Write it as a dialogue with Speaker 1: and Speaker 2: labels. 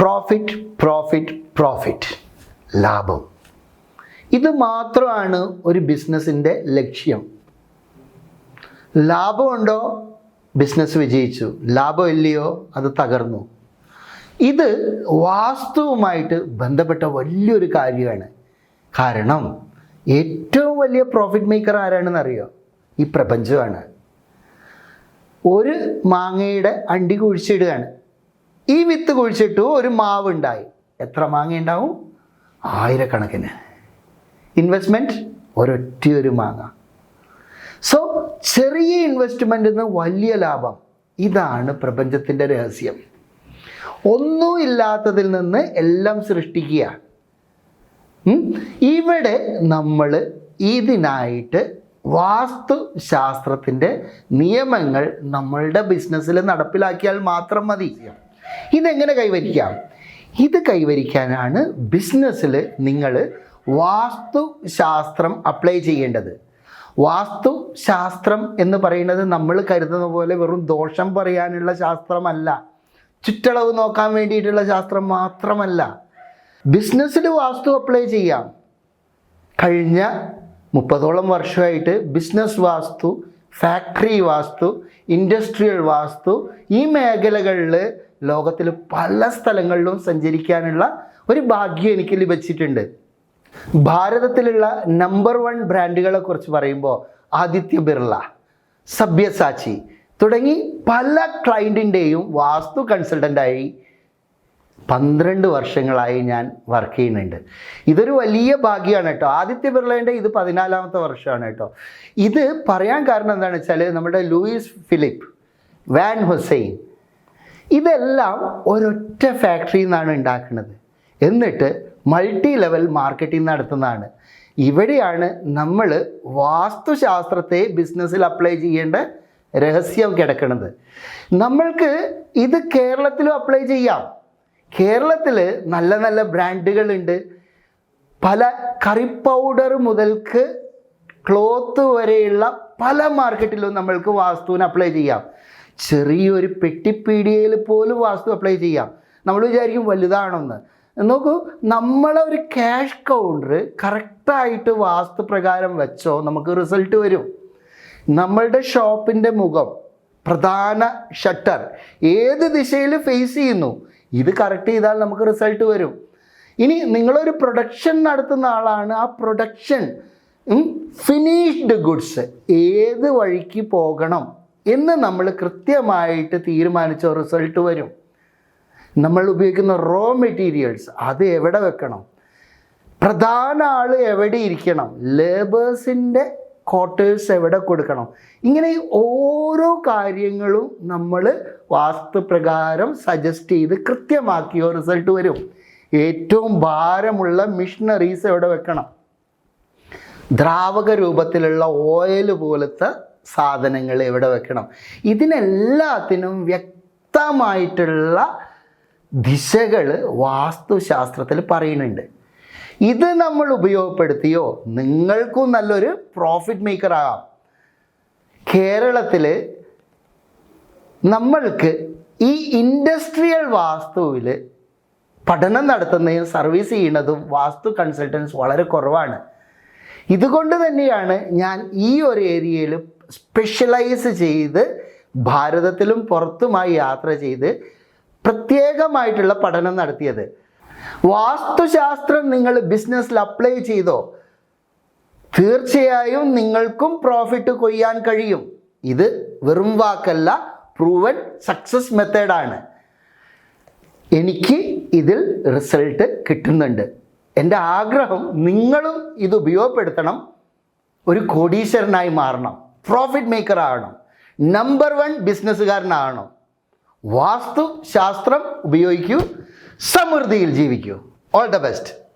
Speaker 1: Profit profit profit ലാഭം. ഇത് മാത്രമാണ് ഒരു ബിസിനസ്സിന്റെ ലക്ഷ്യം. ലാഭമുണ്ടോ? ബിസിനസ് വിജയിച്ചു. ലാഭം ഇല്ലയോ അത് തകർന്നു. ഇത് വാസ്തുവുമായിട്ട് ബന്ധപ്പെട്ട വലിയൊരു കാര്യമാണ്. കാരണം ഏറ്റവും വലിയ പ്രോഫിറ്റ് മേക്കർ ആരാണെന്ന് അറിയോ? ഈ പ്രപഞ്ചമാണ്. ഒരു മാങ്ങയുടെ അണ്ടി കുഴിച്ചിടുകയാണ്. ഈ വിത്ത് കുഴിച്ചിട്ടു ഒരു മാവ് ഉണ്ടായി എത്ര മാങ്ങ ഉണ്ടാവും ആയിരക്കണക്കിന്. ഇൻവെസ്റ്റ്മെന്റ് ഒരൊറ്റ ഒരു മാങ്ങ. സോ ചെറിയ ഇൻവെസ്റ്റ്മെന്റിൽ നിന്ന് വലിയ ലാഭം. ഇതാണ് പ്രപഞ്ചത്തിന്റെ രഹസ്യം. ഒന്നുമില്ലാത്തതിൽ നിന്ന് എല്ലാം സൃഷ്ടിക്കുക. ഇവിടെ നമ്മൾ ഇതിനായിട്ട് വാസ്തു ശാസ്ത്രത്തിന്റെ നിയമങ്ങൾ നമ്മളുടെ ബിസിനസ്സിൽ നടപ്പിലാക്കിയാൽ മാത്രം മതി. ഇതെങ്ങനെ കൈവരിക്കാം? ഇത് കൈവരിക്കാനാണ് ബിസിനസ്സിൽ നിങ്ങൾ വാസ്തുശാസ്ത്രം അപ്ലൈ ചെയ്യേണ്ടത്. വാസ്തുശാസ്ത്രം എന്ന് പറയുന്നത് നമ്മൾ കരുതുന്ന പോലെ വെറും ദോഷം പറയാനുള്ള ശാസ്ത്രമല്ല. ചുറ്റളവ് നോക്കാൻ വേണ്ടിയിട്ടുള്ള ശാസ്ത്രം മാത്രമല്ല. ബിസിനസ്സിൽ വാസ്തു അപ്ലൈ ചെയ്യാം. കഴിഞ്ഞ മുപ്പതോളം വർഷമായിട്ട് business vastu factory vastu industrial vastu ഈ മേഖലകളിൽ ലോകത്തിൽ പല സ്ഥലങ്ങളിലും സഞ്ചരിക്കാനുള്ള ഒരു ഭാഗ്യം എനിക്ക് ലഭിച്ചിട്ടുണ്ട്. ഭാരതത്തിലുള്ള നമ്പർ വൺ ബ്രാൻഡുകളെ കുറിച്ച് പറയുമ്പോൾ ആദിത്യ ബിർള സബ്യസാച്ചി തുടങ്ങി പല ക്ലയന്റിന്റെയും വാസ്തു കൺസൾട്ടന്റായി പന്ത്രണ്ട് വർഷങ്ങളായി ഞാൻ വർക്ക് ചെയ്യുന്നുണ്ട്. ഇതൊരു വലിയ ഭാഗ്യമാണ് കേട്ടോ. ആദിത്യ ബിർളേന്റെ ഇത് പതിനാലാമത്തെ വർഷമാണ് കേട്ടോ. ഇത് പറയാൻ കാരണം എന്താണെന്ന് വെച്ചാൽ നമ്മുടെ ലൂയിസ് ഫിലിപ്പ് വാൻ ഹുസൈൻ ഇതെല്ലാം ഒരൊറ്റ ഫാക്ടറിയിൽ നിന്നാണ് ഉണ്ടാക്കുന്നത് എന്നിട്ട് മൾട്ടി ലെവൽ മാർക്കറ്റിംഗ് നടത്തുന്നതാണ്. ഇവിടെയാണ് നമ്മൾ വാസ്തുശാസ്ത്രത്തെ ബിസിനസ്സിൽ അപ്ലൈ ചെയ്യേണ്ട രഹസ്യം കിടക്കുന്നത് നമ്മൾക്ക് ഇത് കേരളത്തിലും അപ്ലൈ ചെയ്യാം. കേരളത്തിൽ നല്ല നല്ല ബ്രാൻഡുകളുണ്ട് പല കറി പൗഡർ മുതൽക്ക് ക്ലോത്ത് വരെയുള്ള പല മാർക്കറ്റിലും നമ്മൾക്ക് വാസ്തുവിന് അപ്ലൈ ചെയ്യാം. ചെറിയൊരു പെട്ടിപ്പീടികയിൽ പോലും വാസ്തു അപ്ലൈ ചെയ്യാം. നമ്മൾ വിചാരിക്കും വലുതാണെന്ന്. നോക്കൂ നമ്മളെ ഒരു ക്യാഷ് കൗണ്ടർ കറക്റ്റായിട്ട് വാസ്തു പ്രകാരം വെച്ചോ നമുക്ക് റിസൾട്ട് വരും. നമ്മളുടെ ഷോപ്പിന്റെ മുഖം പ്രധാന ഷട്ടർ ഏത് ദിശയിൽ ഫേസ് ചെയ്യുന്നു ഇത് കറക്റ്റ് ചെയ്താൽ നമുക്ക് റിസൾട്ട് വരും. ഇനി നിങ്ങളൊരു പ്രൊഡക്ഷൻ നടത്തുന്ന ആളാണ് ആ പ്രൊഡക്ഷൻ ഫിനിഷ്ഡ് ഗുഡ്സ് ഏത് വഴിക്ക് പോകണം? എന്ന് നമ്മൾ കൃത്യമായിട്ട് തീരുമാനിച്ച റിസൾട്ട് വരും. നമ്മൾ ഉപയോഗിക്കുന്ന റോ മെറ്റീരിയൽസ് അത് എവിടെ വെക്കണം? പ്രധാന ആൾ എവിടെ ഇരിക്കണം? ലേബേഴ്സിന്റെ ക്വാർട്ടേഴ്സ് എവിടെ കൊടുക്കണം? ഇങ്ങനെ ഓരോ കാര്യങ്ങളും നമ്മൾ വാസ്തുപ്രകാരം സജസ്റ്റ് ചെയ്ത് കൃത്യമാക്കിയോ റിസൾട്ട് വരും. ഏറ്റവും ഭാരമുള്ള മിഷനറീസ് എവിടെ വെക്കണം? ദ്രാവക രൂപത്തിലുള്ള ഓയിൽ പോലത്തെ സാധനങ്ങൾ എവിടെ വെക്കണം? ഇതിനെല്ലാത്തിനും വ്യക്തമായിട്ടുള്ള ദിശകൾ വാസ്തുശാസ്ത്രത്തിൽ പറയുന്നുണ്ട്. ഇത് നമ്മൾ ഉപയോഗപ്പെടുത്തിയോ? നിങ്ങൾക്കും നല്ലൊരു പ്രോഫിറ്റ് മേക്കർ ആകാം. കേരളത്തിൽ നമ്മൾക്ക് ഈ ഇൻഡസ്ട്രിയൽ വാസ്തുവിൽ പഠനം നടത്തുന്നതും സർവീസ് ചെയ്യുന്നതും വാസ്തു കൺസൾട്ടൻസ് വളരെ കുറവാണ്. ഇതുകൊണ്ട് തന്നെയാണ് ഞാൻ ഈ ഒരു ഏരിയയിൽ സ്പെഷ്യലൈസ് ചെയ്ത് ഭാരതത്തിലും പുറത്തുമായി യാത്ര ചെയ്ത് പ്രത്യേകമായിട്ടുള്ള പഠനം നടത്തിയത്. വാസ്തുശാസ്ത്രം നിങ്ങൾ ബിസിനസ്സിൽ അപ്ലൈ ചെയ്തോ? തീർച്ചയായും നിങ്ങൾക്കും പ്രോഫിറ്റ് കൊയ്യാൻ കഴിയും. ഇത് വെറും വാക്കല്ല പ്രൂവൻ സക്സസ് മെത്തേഡാണ് എനിക്ക് ഇതിൽ റിസൾട്ട് കിട്ടുന്നുണ്ട്. എന്റെ ആഗ്രഹം നിങ്ങളും ഇത് ഉപയോഗപ്പെടുത്തണം. ഒരു കോടീശ്വരനായി മാറണം. പ്രോഫിറ്റ് മേക്കർ ആകണം. നമ്പർ വൺ ബിസിനസ്സുകാരനാകണം വാസ്തു ശാസ്ത്രം ഉപയോഗിക്കൂ. സമൃദ്ധിയിൽ ജീവിക്കൂ. All the best